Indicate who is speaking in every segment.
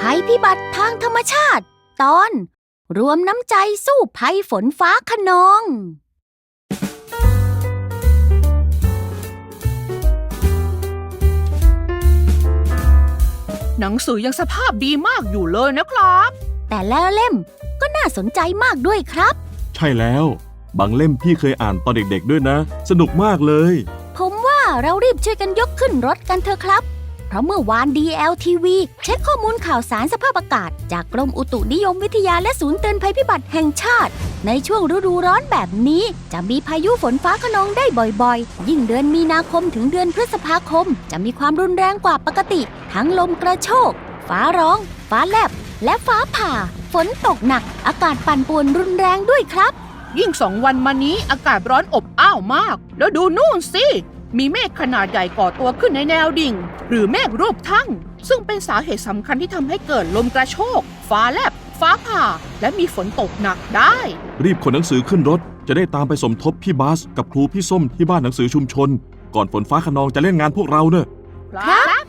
Speaker 1: ภัยพิบัติทางธรรมชาติ ตอน รวมน้ำใจสู้ภัยฝนฟ้าขนอง
Speaker 2: หนังสือยังสภาพดีมากอยู่เลยนะครับ
Speaker 1: แต่แล้วเล่มก็น่าสนใจมากด้วยครับ
Speaker 3: ใช่แล้ว บางเล่มพี่เคยอ่านตอนเด็กๆด้วยนะ สนุกมากเลย
Speaker 1: ผมว่าเรารีบช่วยกันยกขึ้นรถกันเถอะครับ เพราะเมื่อวาน DLTV เช็คข้อมูลข่าวสารสภาพอากาศ จากกรมอุตุนิยมวิทยาและศูนย์เตือนภัยพิบัติแห่งชาติ ในช่วงฤดูร้อนแบบนี้ จะมีพายุฝนฟ้าขนองได้บ่อยๆ ยิ่งเดือนมีนาคมถึงเดือนพฤษภาคม จะมีความรุนแรงกว่าปกติ ทั้งลมกระโชก ฟ้าร้อง ฟ้าแลบ และฟ้าผ่า ฝนตกหนัก อากาศปั่นป่วนรุนแรงด้วยครับ
Speaker 2: ยิ่งสองวันมานี้อากาศร้อนอบอ้าวมาก แล้วดูนู่นสิ มีเมฆขนาดใหญ่ก่อตัวขึ้นในแนวดิ่ง หรือเมฆรูปทั้ง ซึ่งเป็นสาเหตุสำคัญที่ทำให้เกิดลมกระโชก ฟ้าแลบ ฟ้าผ่า และมีฝนตกหนักได้
Speaker 3: รีบขนหนังสือขึ้นรถ จะได้ตามไปสมทบพี่บาสกับครูพี่ส้มที่บ้านหนังสือชุมชน ก่อนฝนฟ้าขนองจะเล่นงานพวกเราเนอะ
Speaker 2: ครับ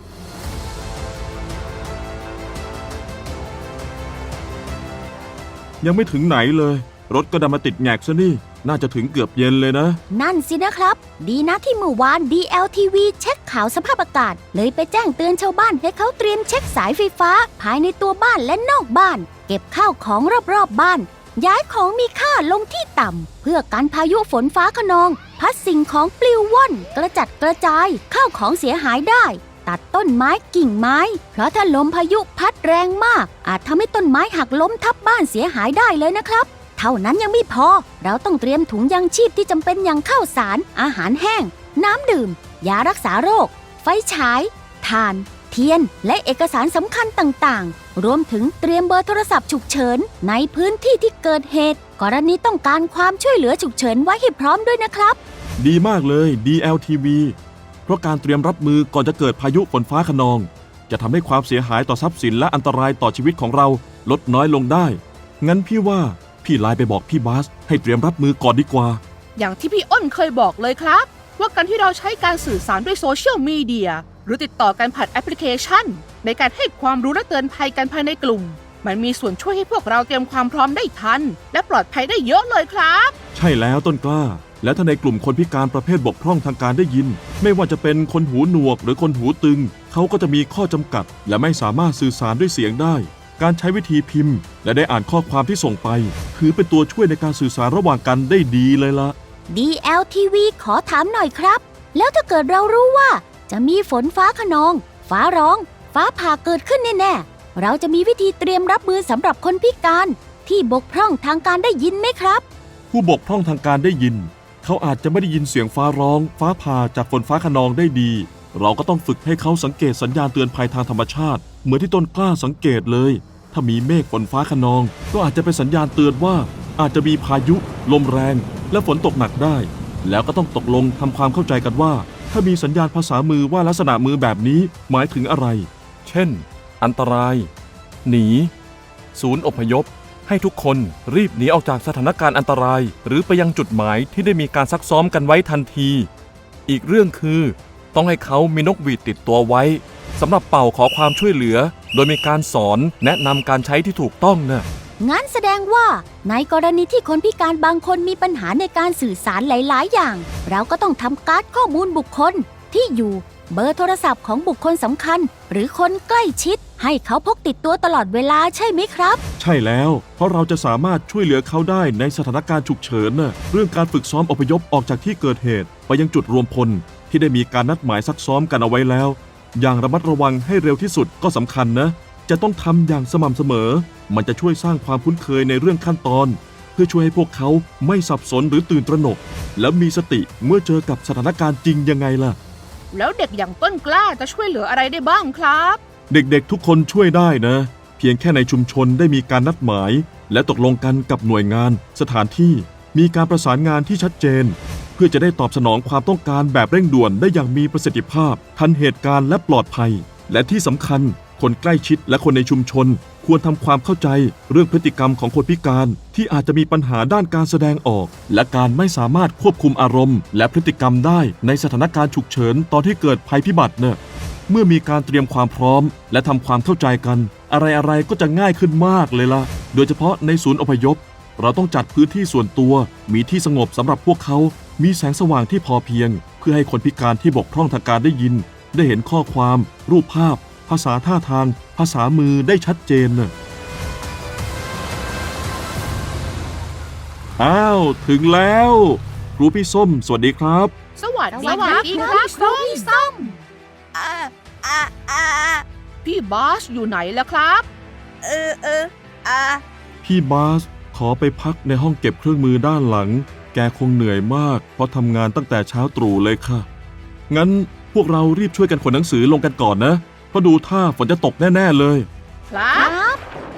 Speaker 3: ยังไม่ถึงไหนเลย รถก็ดันมาติดแงกซะนี่ น่าจะถึงเกือบเย็นเลยนะ
Speaker 1: นั่นสินะครับ ดีนะที่เมื่อวาน DLTV เช็คข่าวสภาพอากาศ เลยไปแจ้งเตือนชาวบ้านให้เขาเตรียมเช็คสายไฟฟ้า ภายในตัวบ้านและนอกบ้าน เก็บข้าวของรอบๆบบ้าน ย้ายของมีค่าลงที่ต่ำ เพื่อกันพายุฝนฟ้าขนอง พัดสิ่งของปลิวว่อน กระจัดกระจาย ข้าวของเสียหายได้ ตัดต้นไม้กิ่งไม้ เพราะถ้าลมพายุพัดแรงมาก อาจทำให้ต้นไม้หักล้มทับบ้านเสียหายได้เลยนะครับ เท่านั้นยังไม่พอ เราต้องเตรียมถุงยังชีพที่จำเป็นอย่างข้าวสาร อาหารแห้ง น้ำดื่ม ยารักษาโรค ไฟฉายถ่าน เทียน และเอกสารสำคัญต่างๆ รวมถึงเตรียมเบอร์โทรศัพท์ฉุกเฉิน ในพื้นที่ที่เกิดเหตุ กรณีต้องการความช่วยเหลือฉุกเฉินไว้ให้พร้อมด้วยนะครับ
Speaker 3: ดีมากเลย DLTV เพราะการเตรียมรับมือก่อนจะเกิดพายุฝนฟ้าขนอง จะทำให้ความเสียหายต่อทรัพย์สินและอันตรายต่อชีวิตของเราลดน้อยลงได้ งั้นพี่ว่า พี่ไลน์ไปบอกพี่บาสให้เตรียมรับมือก่อนดีกว่า
Speaker 2: อย่างที่พี่อ้นเคยบอกเลยครับ ว่าการที่เราใช้การสื่อสารด้วยโซเชียลมีเดียหรือติดต่อกันผ่านแอปพลิเคชัน ในการให้ความรู้และเตือนภัยกันภายในกลุ่ม มันมีส่วนช่วยให้พวกเราเตรียมความพร้อมได้ทัน และปลอดภัยได้เยอะเลยครับ
Speaker 3: ใช่แล้วต้นกล้า แล้วถ้าในกลุ่มคนพิการประเภทบกพร่องทางการได้ยิน ไม่ว่าจะเป็นคนหูหนวกหรือคนหูตึง เขาก็จะมีข้อจำกัด และไม่สามารถสื่อสารด้วยเสียงได้ การใช้วิธีพิมพ์ และได้อ่านข้อความที่ส่งไป ถือเป็นตัวช่วยในการสื่อสารระหว่างกันได้ดีเลยละ
Speaker 1: DLTV ขอถามหน่อยครับ แล้วถ้าเกิดเรารู้ว่า จะมีฝนฟ้าขนอง ฟ้าร้อง ฟ้าผ่าเกิดขึ้นแน่ๆเราจะมีวิธีเตรียมรับมือสำหรับคนพิการ ที่บกพร่องทางการได้ยินไหมครับ
Speaker 3: ผู้บกพร่องทางการได้ยิน เขาอาจจะไม่ได้ยินเสียงฟ้าร้อง ฟ้าผ่าจากฝนฟ้าขนองได้ดี เราก็ต้องฝึกให้เขาสังเกตสัญญาณเตือนภัยทางธรรมชาติ เหมือนที่ต้นกล้าสังเกตเลย ถ้ามีเมฆฝนฟ้าขนอง ก็อาจจะเป็นสัญญาณเตือนว่า อาจจะมีพายุ ลมแรง และฝนตกหนักได้ แล้วก็ต้องตกลงทำความเข้าใจกันว่า ถ้ามีสัญญาณภาษามือว่าลักษณะมือแบบนี้หมายถึงอะไร เช่น อันตราย หนี ศูนย์อพยพ ให้ทุกคนรีบหนีออกจากสถานการณ์อันตราย หรือไปยังจุดหมายที่ได้มีการซักซ้อมกันไว้ทันที อีกเรื่องคือ ต้องให้เขามีนกหวีดติดตัวไว้สำหรับเป่าขอความช่วยเหลือ โดยมีการสอนแนะนำการใช้ที่ถูกต้องนะ
Speaker 1: งั้นแสดงว่าในกรณีที่คนพิการบางคนมีปัญหาในการสื่อสารหลาย ๆ อย่าง เราก็ต้องทำการ์ดข้อมูลบุคคลที่อยู่ เบอร์โทรศัพท์ของบุคคลสำคัญ หรือคนใกล้ชิด ให้เขาพกติดตัวตลอดเวลาใช่ไหมครับ
Speaker 3: ใช่แล้ว เพราะเราจะสามารถช่วยเหลือเขาได้ในสถานการณ์ฉุกเฉินน่ะเรื่องการฝึกซ้อมอพยพออกจากที่เกิดเหตุ ไปยังจุดรวมพล ที่ได้มีการนัดหมายซักซ้อมกันเอาไว้แล้ว อย่างระมัดระวังให้เร็วที่สุดก็สำคัญนะ จะต้องทำอย่างสม่ำเสมอ มันจะช่วยสร้างความคุ้นเคยในเรื่องขั้นตอน เพื่อช่วยให้พวกเขาไม่สับสนหรือตื่นตระหนก และมีสติเมื่อเจอกับสถานการณ์จริงยังไงล่ะ
Speaker 2: แล้วเด็กอย่างต้นกล้าจะช่วยเหลืออะไรได้บ้างครับ
Speaker 3: เด็กๆทุกคนช่วยได้นะ เพียงแค่ในชุมชนได้มีการนัดหมาย และตกลงกันกับหน่วยงาน สถานที่มีการประสานงานที่ชัดเจน เพื่อจะได้ตอบสนองความต้องการแบบเร่งด่วนได้อย่างมีประสิทธิภาพ ทันเหตุการณ์และปลอดภัย และที่สำคัญ คนใกล้ชิดและคนในชุมชน ควรทำความเข้าใจเรื่องพฤติกรรมของคนพิการที่อาจจะมีปัญหาด้านการแสดงออก และการไม่สามารถควบคุมอารมณ์ และพฤติกรรมได้ในสถานการณ์ฉุกเฉินตอนที่เกิดภัยพิบัติเนะเมื่อมีการเตรียมความพร้อม และทำความเข้าใจกัน อะไรๆก็จะง่ายขึ้นมากเลยล่ะ โดยเฉพาะในศูนย์อพยพ เราต้องจัดพื้นที่ส่วนตัว มีที่สงบสำหรับพวกเขา มีแสงสว่างที่พอเพียง เพื่อให้คนพิการที่บกพร่องทางการได้ยิน ได้เห็นข้อความ รูปภาพ ภาษาท่าทาง ภาษามือได้ชัดเจนน่ะอ้าว ถึงแล้วครูพี่ส้ม สวัสดีครับ
Speaker 2: สวัสดี
Speaker 1: สวัสดีครับ
Speaker 2: ครูพี่ส้ม
Speaker 4: อ่าอ่าอ่า
Speaker 2: พี่บาสอยู่ไหนล่ะครับ
Speaker 4: เออเอออ่า
Speaker 3: พี่บาสขอไปพักในห้องเก็บเครื่องมือด้านหลัง แกคงเหนื่อยมาก เพราะทำงานตั้งแต่เช้าตรู่เลยค่ะ งั้นพวกเรารีบช่วยกันขนหนังสือลงกันก่อนนะ เพราะดูท่าฝนจะตกแน่ ๆ เลย
Speaker 2: ครับ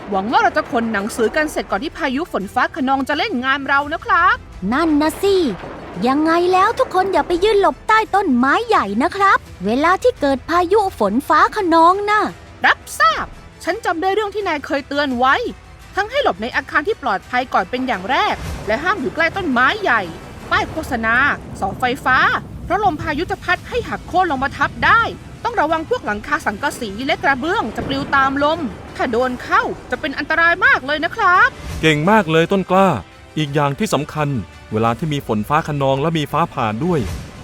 Speaker 2: หวังว่าเราจะขนหนังสือกันเสร็จก่อนที่พายุฝนฟ้าขนองจะเล่นงานเรานะครับ
Speaker 1: นั่นนะสิ ยังไงแล้วทุกคนอย่าไปยืนหลบใต้ต้นไม้ใหญ่นะครับ เวลาที่เกิดพายุฝนฟ้าขนองนะ
Speaker 2: รับทราบ ฉันจำได้เรื่องที่นายเคยเตือนไว้ ทั้งให้หลบในอาคารที่ปลอดภัยก่อนเป็นอย่างแรก และห้ามอยู่ใกล้ต้นไม้ใหญ่ ป้ายโฆษณาเสาไฟฟ้า เพราะลมพายุจะพัดให้หักโค่นลงมาทับได้ ต้องระวังพวกหลังคาสังกะสีและกระเบื้องจะปลิวตามลม ถ้าโดนเข้าจะเป็นอันตรายมากเลยนะครับ
Speaker 3: เก่งมากเลยต้นกล้า อีกอย่างที่สำคัญ เวลาที่มีฝนฟ้าขนองและมีฟ้าผ่าด้วย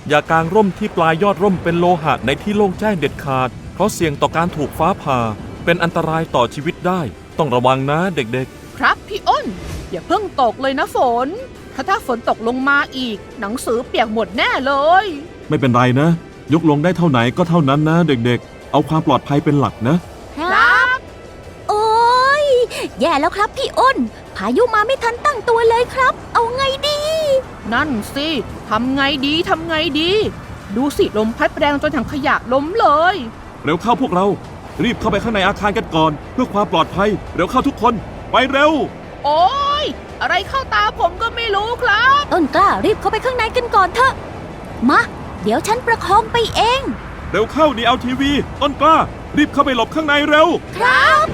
Speaker 3: อย่ากางร่มที่ปลายยอดร่มเป็นโลหะในที่โล่งแจ้งเด็ดขาด เพราะเสี่ยงต่อการถูกฟ้าผ่า เป็นอันตรายต่อชีวิตได้ ต้องระวังนะเด็ก
Speaker 2: ครับพี่อ้น อย่าเพิ่งตกเลยนะฝนถ้าถ้าฝนตกลงมาอีก หนังสือเปียกหมดแน่เลย
Speaker 3: ๆ ไม่เป็นไรนะ ยกลงได้เท่าไหนก็เท่านั้นนะ เด็กๆ เอาความปลอดภัยเป็นหลักนะ
Speaker 2: ครับ
Speaker 1: โอ้ยแย่แล้วครับพี่อ้น พายุมาไม่ทันตั้งตัวเลยครับ เอาไงดี
Speaker 2: นั่นสิทำไงดีทำไงดี ดูสิลมพัดแรงจนถังขยะล้มเลย
Speaker 3: เร็วเข้าพวกเรา รีบเข้าไปข้างในอาคารกันก่อน เพื่อความปลอดภัย เร็วเข้าทุกคน ไปเร็ว
Speaker 2: โอ้ยอะไรเข้าตาผมก็ไม่รู้ครับ
Speaker 1: ต้นกล้ารีบเข้าไปข้างในกันก่อนเถอะ มา เดี๋ยวฉันประคองไปเอง
Speaker 3: เร็วเข้าดีเอาทีวี ต้นกล้า รีบเข้าไปหลบข้างในเร็ว
Speaker 1: ครับ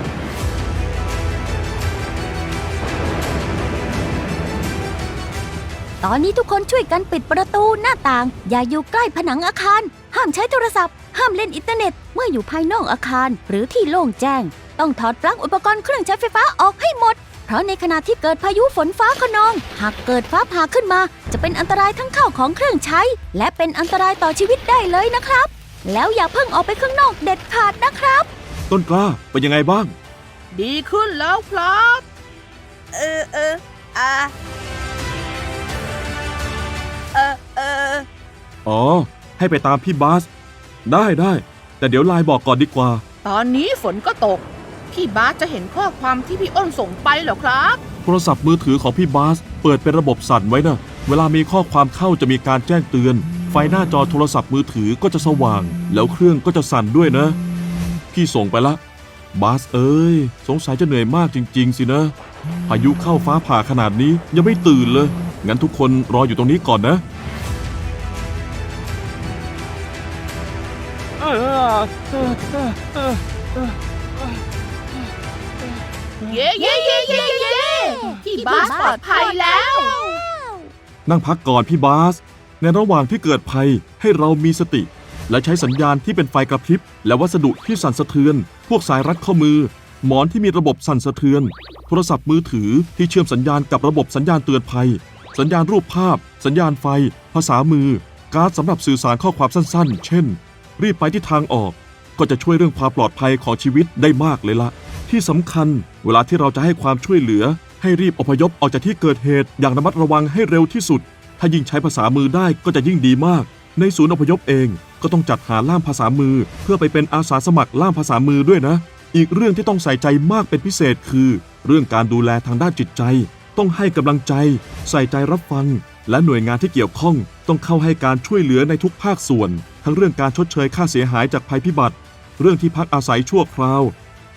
Speaker 1: ตอนนี้ทุกคนช่วยกันปิดประตูหน้าต่าง อย่าอยู่ใกล้ผนังอาคาร ห้ามใช้โทรศัพท์ ห้ามเล่นอินเทอร์เน็ต เมื่ออยู่ภายนอกอาคาร หรือที่โล่งแจ้ง ต้องถอดปลั๊กอุปกรณ์เครื่องใช้ไฟฟ้าออกให้หมดเพ ราะในขณะที่เกิดพายุฝนฟ้าขนอง หากเกิดฟ้าผ่าขึ้นมา จะเป็นอันตรายทั้งข้าวของเครื่องใช้ และเป็นอันตรายต่อชีวิตได้เลยนะครับ แล้วอย่าเพิ่งออกไปข้างนอกเด็ดขาดนะครับ
Speaker 3: ต้นกล้าเป็นยังไงบ้าง
Speaker 2: ดีขึ้นแล้วครับ
Speaker 4: เออเอออ่าเออเออ
Speaker 3: อ๋อ ให้ไปตามพี่บาส ได้ได้ แต่เดี๋ยวไลน์บอกก่อนดีกว่า
Speaker 2: ตอนนี้ฝนก็ตก พี่บาสจะเห็นข้อความที่พี่อ้นส่งไปเหรอครับ
Speaker 3: โทรศัพท์มือถือของพี่บาสเปิดเป็นระบบสั่นไว้นะเวลามีข้อความเข้าจะมีการแจ้งเตือน ไฟหน้าจอโทรศัพท์มือถือก็จะสว่าง แล้วเครื่องก็จะสั่นด้วยนะ พี่ส่งไปละ บาสเอ้ย สงสัยจะเหนื่อยมากจริง ๆ สินะ พายุเข้าฟ้าผ่าขนาดนี้ยังไม่ตื่นเลย งั้นทุกคนรออยู่ตรงนี้ก่อนนะ
Speaker 2: เย้เย้เย้เย้เย้พี่บาสปลอดภัยแล้ว
Speaker 3: นั่งพักก่อนพี่บาส ในระหว่างที่เกิดภัยให้เรามีสติ และใช้สัญญาณที่เป็นไฟกระพริบ และวัสดุที่สั่นสะเทือน พวกสายรัดข้อมือ หมอนที่มีระบบสั่นสะเทือน โทรศัพท์มือถือที่เชื่อมสัญญาณกับระบบสัญญาณเตือนภัย สัญญาณรูปภาพ สัญญาณไฟ ภาษามือ การ์ดสำหรับสื่อสารข้อความสั้น ๆ เช่น รีบไปที่ทางออก ก็จะช่วยเรื่องความปลอดภัยของชีวิตได้มากเลยละ ที่สำคัญ เวลาที่เราจะให้ความช่วยเหลือ ให้รีบอพยพออกจากที่เกิดเหตุอย่างระมัดระวังให้เร็วที่สุด ถ้ายิ่งใช้ภาษามือได้ก็จะยิ่งดีมาก ในศูนย์อพยพเองก็ต้องจัดหาล่ามภาษามือ เพื่อไปเป็นอาสาสมัครล่ามภาษามือด้วยนะ อีกเรื่องที่ต้องใส่ใจมากเป็นพิเศษคือ เรื่องการดูแลทางด้านจิตใจ ต้องให้กำลังใจ ใส่ใจรับฟัง และหน่วยงานที่เกี่ยวข้อง ต้องเข้าให้การช่วยเหลือในทุกภาคส่วน ทั้งเรื่องการชดเชยค่าเสียหายจากภัยพิบัติ เรื่องที่พักอาศัยชั่วคราว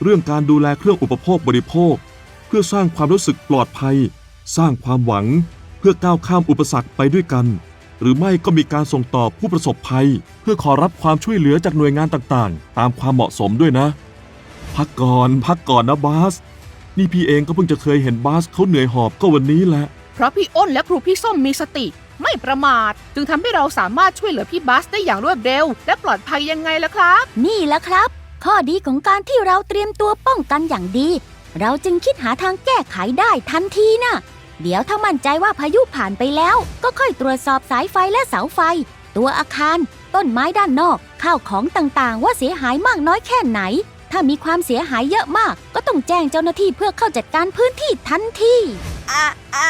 Speaker 3: เรื่องการดูแลเครื่องอุปโภคบริโภค เพื่อสร้างความรู้สึกปลอดภัย สร้างความหวัง เพื่อก้าวข้ามอุปสรรคไปด้วยกัน หรือไม่ก็มีการส่งต่อผู้ประสบภัย เพื่อขอรับความช่วยเหลือจากหน่วยงานต่างๆ ตามความเหมาะสมด้วยนะ พักก่อนพักก่อนนะบาส นี่พี่เองก็เพิ่งจะเคยเห็นบาสเขาเหนื่อยหอบก็วันนี้แหละ
Speaker 2: เพราะพี่อ้นและครูพี่ส้มมีสติ ไม่ประมาท จึงทำให้เราสามารถช่วยเหลือพี่บัสได้อย่างรวดเร็ว และปลอดภัยยังไงล่ะครับ
Speaker 1: นี่แหละครับ ข้อดีของการที่เราเตรียมตัวป้องกันอย่างดี เราจึงคิดหาทางแก้ไขได้ทันทีนะเดี๋ยวถ้ามั่นใจว่าพายุผ่านไปแล้ว ก็ค่อยตรวจสอบสายไฟและเสาไฟ ตัวอาคาร ต้นไม้ด้านนอก ข้าวของต่างๆ ว่าเสียหายมากน้อยแค่ไหน ถ้ามีความเสียหายเยอะมาก ก็ต้องแจ้งเจ้าหน้าที่เพื่อเข้าจัดการพื้นที่ทันที
Speaker 4: อะอะ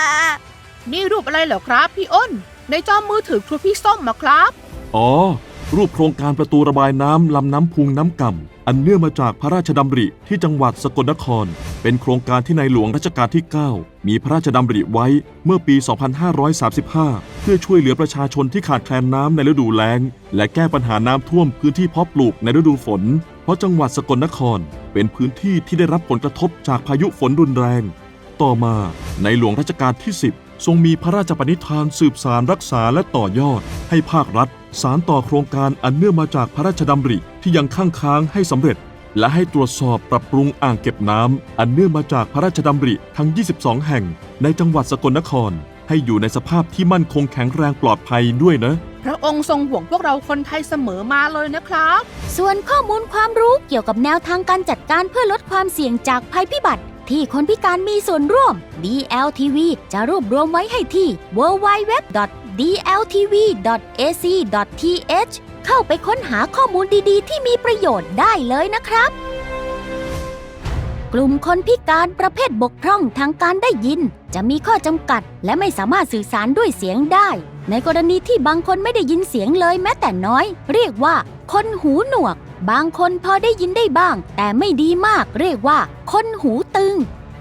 Speaker 2: นี่รูปอะไรเหรอครับ พี่อ้น ในจอมือถือครูพี่ส้มมาครับ
Speaker 3: อ๋อ รูปโครงการประตูระบายน้ำลำน้ำพุงน้ำก่ำอันเนื่องมาจากพระราชดำริที่จังหวัดสกลนคร เป็นโครงการที่ในหลวงรัชกาลที่ 9 มีพระราชดำริไว้เมื่อปี 2535 เพื่อช่วยเหลือประชาชนที่ขาดแคลนน้ำในฤดูแล้ง และแก้ปัญหาน้ำท่วมพื้นที่เพาะปลูกในฤดูฝน เพราะจังหวัดสกลนคร เป็นพื้นที่ที่ได้รับผลกระทบจากพายุฝนรุนแรง ต่อมาในหลวงรัชกาลที่ 10 ทรงมีพระราชปณิธานสืบสารรักษาและต่อยอดให้ภาครัฐ สารต่อโครงการอันเนื่องมาจากพระราชดำริที่ยังค้างค้างให้สำเร็จ และให้ตรวจสอบปรับปรุงอ่างเก็บน้ำอันเนื่องมาจากพระราชดำริทั้ง 22 แห่ง ในจังหวัดสกลนคร ให้อยู่ในสภาพที่มั่นคงแข็งแรงปลอดภัยด้วยนะ
Speaker 2: พระองค์ทรงห่วงพวกเราคนไทยเสมอมาเลยนะครับ
Speaker 1: ส่วนข้อมูลความรู้เกี่ยวกับแนวทางการจัดการเพื่อลดความเสี่ยงจากภัยพิบัติ ที่คนพิการมีส่วนร่วม DLTV จะรวบรวมไว้ให้ที่ dltv.ac.th เข้าไปค้นหาข้อมูลดีๆ ที่มีประโยชน์ได้เลยนะครับ กลุ่มคนพิการประเภทบกพร่องทางการได้ยิน จะมีข้อจำกัด และไม่สามารถสื่อสารด้วยเสียงได้ ในกรณีที่บางคนไม่ได้ยินเสียงเลยแม้แต่น้อย เรียกว่า คนหูหนวก บางคนพอได้ยินได้บ้าง แต่ไม่ดีมาก เรียกว่า คนหูตึง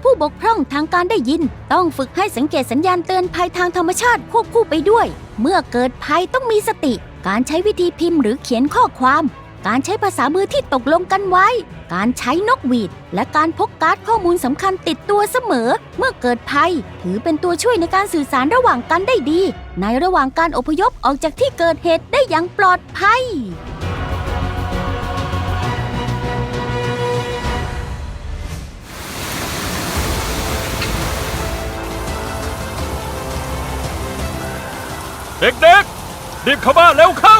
Speaker 1: ผู้บกพร่องทางการได้ยิน ต้องฝึกให้สังเกตสัญญาณเตือนภัยทางธรรมชาติควบคู่ไปด้วย เมื่อเกิดภัยต้องมีสติ การใช้วิธีพิมพ์หรือเขียนข้อความ การใช้ภาษามือที่ตกลงกันไว้ การใช้นกหวีด และการพกการ์ดข้อมูลสำคัญติดตัวเสมอ เมื่อเกิดภัย ถือเป็นตัวช่วยในการสื่อสารระหว่างกันได้ดี ในระหว่างการอพยพออกจากที่เกิดเหตุได้อย่างปลอดภัย
Speaker 5: เด็กๆ รีบเข้าบ้านเร็วเข้า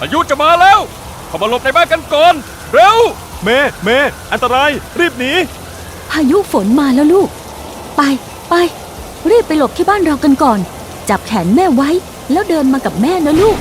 Speaker 5: อายุจะมาแล้ว เข้ามาหลบในบ้านกันก่อน เร็ว
Speaker 3: เมเมอันตราย รีบหนี
Speaker 1: พายุฝนมาแล้วลูก ไปไป รีบไปหลบที่บ้านเรากันก่อน จับแขนแม่ไว้ แล้วเดินมากับแม่นะลูก